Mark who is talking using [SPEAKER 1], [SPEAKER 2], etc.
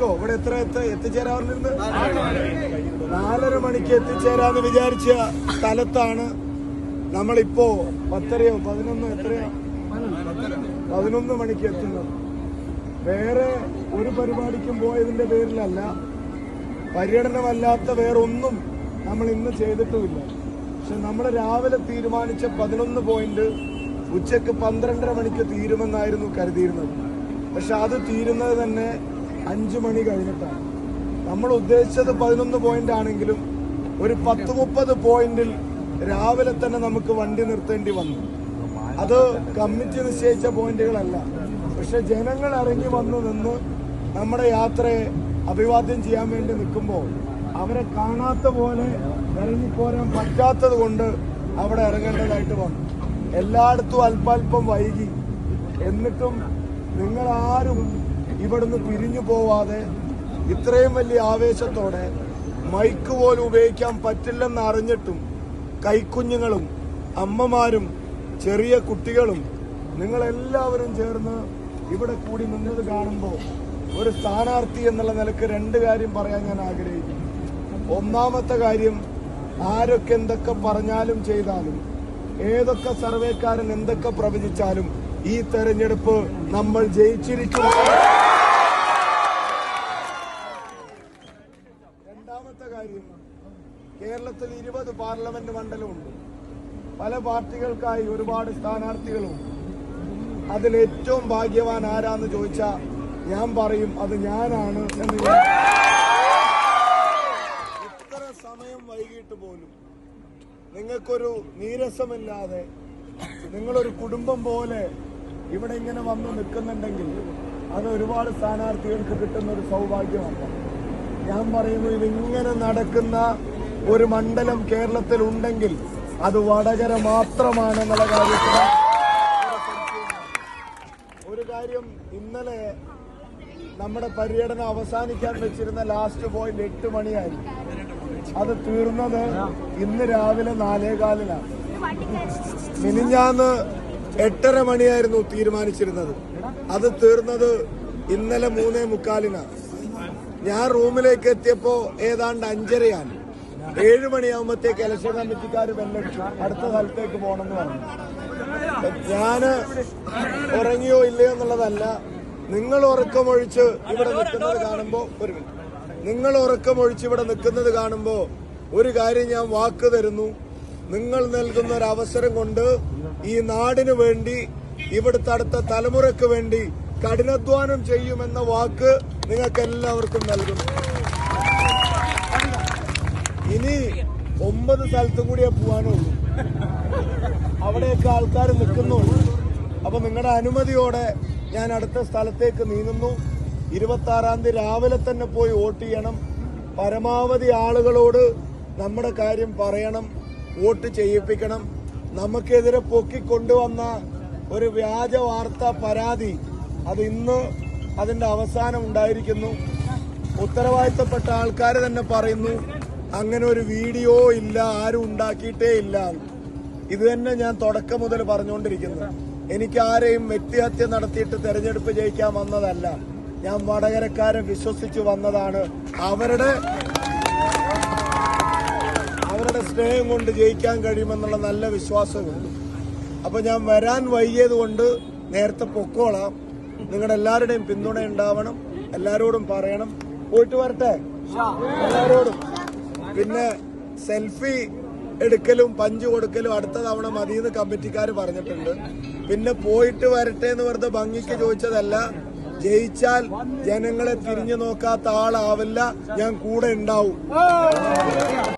[SPEAKER 1] മണിക്കോ? ഇവിടെ എത്ര എത്ര എത്തിച്ചേരാറുണ്ട്? നാലര മണിക്ക് എത്തിച്ചേരാന്ന് വിചാരിച്ച സ്ഥലത്താണ് നമ്മളിപ്പോ പത്തരയോ പതിനൊന്നോ എത്രയോ? പതിനൊന്ന് മണിക്ക് എത്തുന്നത്. വേറെ ഒരു പരിപാടിക്കും പോയതിന്റെ പേരിലല്ല പര്യടനമല്ലാത്ത വേറൊന്നും നമ്മൾ ഇന്ന് ചെയ്തിട്ടുമില്ല. പക്ഷെ നമ്മൾ രാവിലെ തീരുമാനിച്ച പതിനൊന്ന് പോയിന്റ് ഉച്ചയ്ക്ക് പന്ത്രണ്ടര മണിക്ക് തീരുമെന്നായിരുന്നു കരുതിയിരുന്നത്. പക്ഷെ അത് തീരുന്നത് തന്നെ അഞ്ചു മണി കഴിഞ്ഞിട്ടാണ്. നമ്മൾ ഉദ്ദേശിച്ചത് പതിനൊന്ന് പോയിന്റ് ആണെങ്കിലും ഒരു പത്ത് മുപ്പത് പോയിന്റിൽ രാവിലെ തന്നെ നമുക്ക് വണ്ടി നിർത്തേണ്ടി വന്നു. അത് കമ്മിറ്റി നിശ്ചയിച്ച പോയിന്റുകളല്ല. പക്ഷെ ജനങ്ങൾ ഇറങ്ങി വന്നു നിന്ന് നമ്മുടെ യാത്രയെ അഭിവാദ്യം ചെയ്യാൻ വേണ്ടി നിൽക്കുമ്പോൾ അവരെ കാണാത്ത പോലെ ഇറങ്ങിപ്പോരാൻ പറ്റാത്തത് കൊണ്ട് അവിടെ ഇറങ്ങേണ്ടതായിട്ട് വന്നു. എല്ലായിടത്തും അല്പാൽപ്പം വൈകി. എന്നിട്ടും നിങ്ങൾ ആരും ഇവിടുന്ന് പിരിഞ്ഞു പോവാതെ ഇത്രയും വലിയ ആവേശത്തോടെ മൈക്ക് പോലും ഉപയോഗിക്കാൻ പറ്റില്ലെന്ന് അറിഞ്ഞിട്ടും കൈക്കുഞ്ഞുങ്ങളും അമ്മമാരും ചെറിയ കുട്ടികളും നിങ്ങളെല്ലാവരും ചേർന്ന് ഇവിടെ കൂടി നിന്നത് കാണുമ്പോൾ ഒരു സ്ഥാനാർത്ഥി എന്നുള്ള നിലയ്ക്ക് രണ്ട് കാര്യം പറയാൻ ഞാൻ ആഗ്രഹിക്കുന്നു. ഒന്നാമത്തെ കാര്യം ആരൊക്കെ എന്തൊക്കെ പറഞ്ഞാലും ചെയ്താലും ഏതൊക്കെ സർവേക്കാരൻ എന്തൊക്കെ പ്രവചിച്ചാലും ഈ തെരഞ്ഞെടുപ്പ് നമ്മൾ ജയിച്ചിരിക്കും രണ്ടാമത്തെ കാര്യം കേരളത്തിൽ ഇരുപത് പാർലമെന്റ് മണ്ഡലമുണ്ട്. പല പാർട്ടികൾക്കായി ഒരുപാട് സ്ഥാനാർത്ഥികളും അതിൽ ഏറ്റവും ഭാഗ്യവാൻ ആരാന്ന് ചോദിച്ചാൽ ഞാൻ പറയും അത് ഞാനാണ് എന്ന് ഇത്ര സമയം വൈകിട്ട് പോലും നിങ്ങൾക്കൊരു നീരസമില്ലാതെ നിങ്ങളൊരു കുടുംബം പോലെ ഇവിടെ ഇങ്ങനെ വന്ന് നിൽക്കുന്നുണ്ടെങ്കിൽ അത് ഒരുപാട് സ്ഥാനാർത്ഥികൾക്ക് കിട്ടുന്ന ഒരു സൗഭാഗ്യമാണ്. ഞാൻ പറയുന്നു ഇതിങ്ങനെ നടക്കുന്ന ഒരു മണ്ഡലം കേരളത്തിൽ ഉണ്ടെങ്കിൽ അത് വടകര മാത്രമാണെന്നുള്ള കാര്യത്തിൽ ഒരു കാര്യം ഇന്നലെ നമ്മുടെ പര്യടനം അവസാനിക്കാൻ വെച്ചിരുന്ന ലാസ്റ്റ് പോയിന്റ് എട്ട് മണിയായി അത് തീർന്നത് ഇന്ന് രാവിലെ നാലേകാലിലാണ് മിനിഞ്ഞാന്ന് എട്ടര മണിയായിരുന്നു തീരുമാനിച്ചിരുന്നത്. അത് തീർന്നത് ഇന്നലെ മൂന്നേ മുക്കാലിനാണ്. ഞാൻ റൂമിലേക്ക് എത്തിയപ്പോ ഏതാണ്ട് അഞ്ചരയാണ്. ഏഴ് മണിയാകുമ്പോഴത്തേക്ക് ഇലക്ഷൻ കമ്മിറ്റിക്കാർ ബെല്ലടിച്ചു അടുത്ത സ്ഥലത്തേക്ക് പോകണമെന്ന് പറഞ്ഞു. ഞാൻ ഉറങ്ങിയോ ഇല്ലയോ എന്നുള്ളതല്ല. നിങ്ങൾ ഉറക്കമൊഴിച്ച് ഇവിടെ നിൽക്കുന്നത് കാണുമ്പോൾ ഒരു മിനിറ്റ്. നിങ്ങൾ ഉറക്കമൊഴിച്ച് ഇവിടെ നിൽക്കുന്നത് കാണുമ്പോൾ ഒരു കാര്യം ഞാൻ വാക്ക് തരുന്നു. നിങ്ങൾ നൽകുന്ന ഒരു അവസരം കൊണ്ട് ഈ നാടിനു വേണ്ടി ഇവിടുത്തെ അടുത്ത തലമുറയ്ക്ക് വേണ്ടി കഠിനാധ്വാനം ചെയ്യുമെന്ന വാക്ക് നിങ്ങൾക്ക് എല്ലാവർക്കും നൽകുന്നു. ഇനി ഒമ്പത് സ്ഥലത്തും കൂടിയേ പോവാനുള്ളൂ അവിടെയൊക്കെ ആൾക്കാർ നിൽക്കുന്നുള്ളൂ അപ്പൊ നിങ്ങളുടെ അനുമതിയോടെ ഞാൻ അടുത്ത സ്ഥലത്തേക്ക് നീങ്ങുന്നു. ഇരുപത്തി ആറാം തീയതി രാവിലെ തന്നെ പോയി വോട്ട് ചെയ്യണം. പരമാവധി ആളുകളോട് നമ്മുടെ കാര്യം പറയണം. വോട്ട് ചെയ്യിപ്പിക്കണം. നമുക്കെതിരെ പൊക്കിക്കൊണ്ടുവന്ന ഒരു വ്യാജ വാർത്ത പരാതി അത് ഇന്ന് അതിന്റെ അവസാനം ഉണ്ടായിരിക്കുന്നു. ഉത്തരവാദിത്തപ്പെട്ട ആൾക്കാർ തന്നെ പറയുന്നു. അങ്ങനെ ഒരു വീഡിയോ ഇല്ല ആരും ഉണ്ടാക്കിയിട്ടേ ഇല്ല. ഇത് തന്നെ ഞാൻ തുടക്കം മുതൽ പറഞ്ഞുകൊണ്ടിരിക്കുന്നത്. എനിക്ക് ആരെയും വ്യക്തിഹത്യ നടത്തിയിട്ട് തെരഞ്ഞെടുപ്പ് ജയിക്കാൻ വന്നതല്ല. ഞാൻ വടകരക്കാരെ വിശ്വസിച്ച് വന്നതാണ്. അവരുടെ അവരുടെ സ്നേഹം കൊണ്ട് ജയിക്കാൻ കഴിയുമെന്നുള്ള നല്ല വിശ്വാസമുണ്ട്. അപ്പൊ ഞാൻ വരാൻ വൈകിയത് കൊണ്ട് നേരത്തെ പൊക്കോളാം. നിങ്ങളുടെ എല്ലാവരുടെയും പിന്തുണ ഉണ്ടാവണം. എല്ലാരോടും പറയണം. പോയിട്ട് വരട്ടെ? എല്ലാരോടും. പിന്നെ സെൽഫി എടുക്കലും പഞ്ച് കൊടുക്കലും അടുത്ത തവണ മതിയെന്ന് കമ്മിറ്റിക്കാർ പറഞ്ഞിട്ടുണ്ട്. പിന്നെ പോയിട്ട് വരട്ടെ എന്ന് വെറുതെ ഭംഗിക്ക് ചോദിച്ചതല്ല. ജയിച്ചാൽ ജനങ്ങളെ തിരിഞ്ഞു നോക്കാത്ത ആളാവില്ല. ഞാൻ കൂടെ ഉണ്ടാവും.